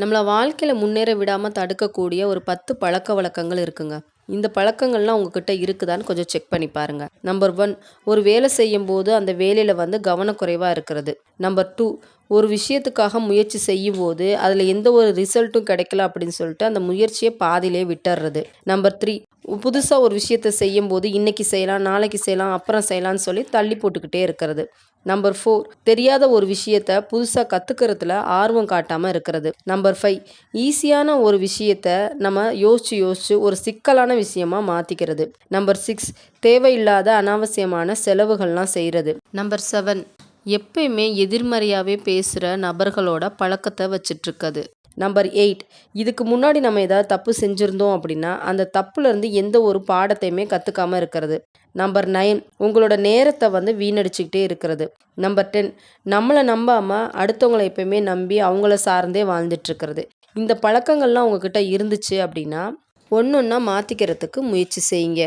நம்மளை வாழ்க்கையில் முன்னேற விடாமல் தடுக்கக்கூடிய ஒரு பத்து பழக்க வழக்கங்கள் இருக்குங்க. இந்த பழக்கங்கள்லாம் உங்ககிட்ட இருக்குதான்னு கொஞ்சம் செக் பண்ணி பாருங்க. நம்பர் ஒன் ஒரு வேலை செய்யும் போது அந்த வேலையில் வந்து கவனக்குறைவாக இருக்கிறது. நம்பர் டூ ஒரு விஷயத்துக்காக முயற்சி செய்யும் போது அதில் எந்த ஒரு ரிசல்ட்டும் கிடைக்கல அப்படின்னு சொல்லிட்டு அந்த முயற்சியை பாதியிலே விட்டுறது நம்பர் த்ரீ புதுசாக ஒரு விஷயத்தை செய்யும் போது இன்னைக்கு செய்யலாம் நாளைக்கு செய்யலாம் அப்புறம் செய்யலாம்னு சொல்லி தள்ளி போட்டுக்கிட்டே இருக்கிறது. நம்பர் ஃபோர் தெரியாத ஒரு விஷயத்த புதுசாக கற்றுக்கிறதுல ஆர்வம் காட்டாமல் இருக்கிறது. நம்பர் ஃபைவ் ஈஸியான ஒரு விஷயத்த நம்ம யோசிச்சு யோசிச்சு ஒரு சிக்கலான விஷயமா மாற்றிக்கிறது நம்பர் சிக்ஸ் தேவையில்லாத அனாவசியமான செலவுகள்லாம் செய்கிறது நம்பர் செவன் எப்பயுமே எதிர்மறையாகவே பேசுகிற நபர்களோட பழக்கத்தை வச்சிட்ருக்குது. நம்பர் எயிட் இதுக்கு முன்னாடி நம்ம ஏதாவது தப்பு செஞ்சுருந்தோம் அப்படின்னா அந்த தப்புலேருந்து எந்த ஒரு பாடத்தையுமே கற்றுக்காமல் இருக்கிறது. நம்பர் நைன் உங்களோட நேரத்தை வந்து வீணடிச்சுக்கிட்டே இருக்கிறது. நம்பர் டென் நம்மளை நம்பாமல் அடுத்தவங்களை எப்பயுமே நம்பி அவங்கள சார்ந்தே வாழ்ந்துட்டுருக்கிறது. இந்த பழக்கங்கள்லாம் உங்ககிட்ட இருந்துச்சு அப்படின்னா ஒன்று ஒன்றா மாற்றிக்கிறதுக்கு முயற்சி செய்யுங்க.